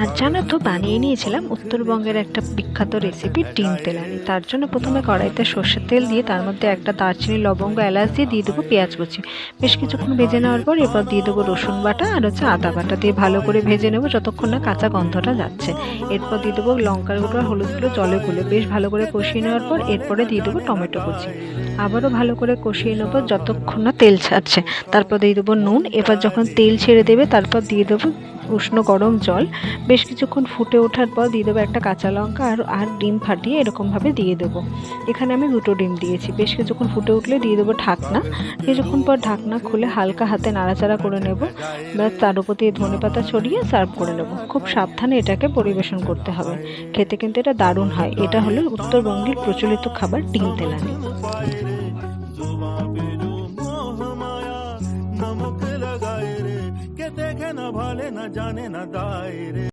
আর জানো তো, বানিয়ে নিয়েছিলাম উত্তরবঙ্গের একটা বিখ্যাত রেসিপি ডিম তেলানি তার জন্য প্রথমে কড়াইতে সর্ষের তেল দিয়ে তার মধ্যে একটা দারচিনি, লবঙ্গ, এলাচ দিয়ে দিয়ে দেবো পেঁয়াজ কুচি। বেশ কিছুক্ষণ ভেজে নেওয়ার পর এরপর দিয়ে দেবো রসুন বাটা আর হচ্ছে আদা বাটা দিয়ে ভালো করে ভেজে নেব যতক্ষণ না কাঁচা গন্ধটা যাচ্ছে। এরপর দিয়ে দেবো লঙ্কার গুঁড়ো আর হলুদ গুঁড়ো জলে গুলে বেশ ভালো করে কষিয়ে নেওয়ার পর এরপরে দিয়ে দেবো টমেটো কুচি। আবারও ভালো করে কষিয়ে নেব যতক্ষণ না তেল ছাড়ছে। তারপর দিয়ে দেবো নুন। এবার যখন তেল ছেড়ে দেবে তারপর দিয়ে দেবো উষ্ণ গরম জল। বেশ কিছুক্ষণ ফুটে ওঠার পর দিয়ে দেবো একটা কাঁচা লঙ্কা আর আর ডিম ফাটিয়ে এরকমভাবে দিয়ে দেবো। এখানে আমি দুটো ডিম দিয়েছি। বেশ কিছুক্ষণ ফুটে উঠলে দিয়ে দেবো ঢাকনা। কিছুক্ষণ পর ঢাকনা খুলে হালকা হাতে নাড়াচাড়া করে নেব। বা তার উপর দিয়ে ধনে পাতা ছড়িয়ে সার্ভ করে নেব। খুব সাবধানে এটাকে পরিবেশন করতে হবে। খেতে কিন্তু এটা দারুণ হয়। এটা হলো উত্তরবঙ্গের প্রচলিত খাবার ডিম তেলানি। ভালে না জানে না দায়রে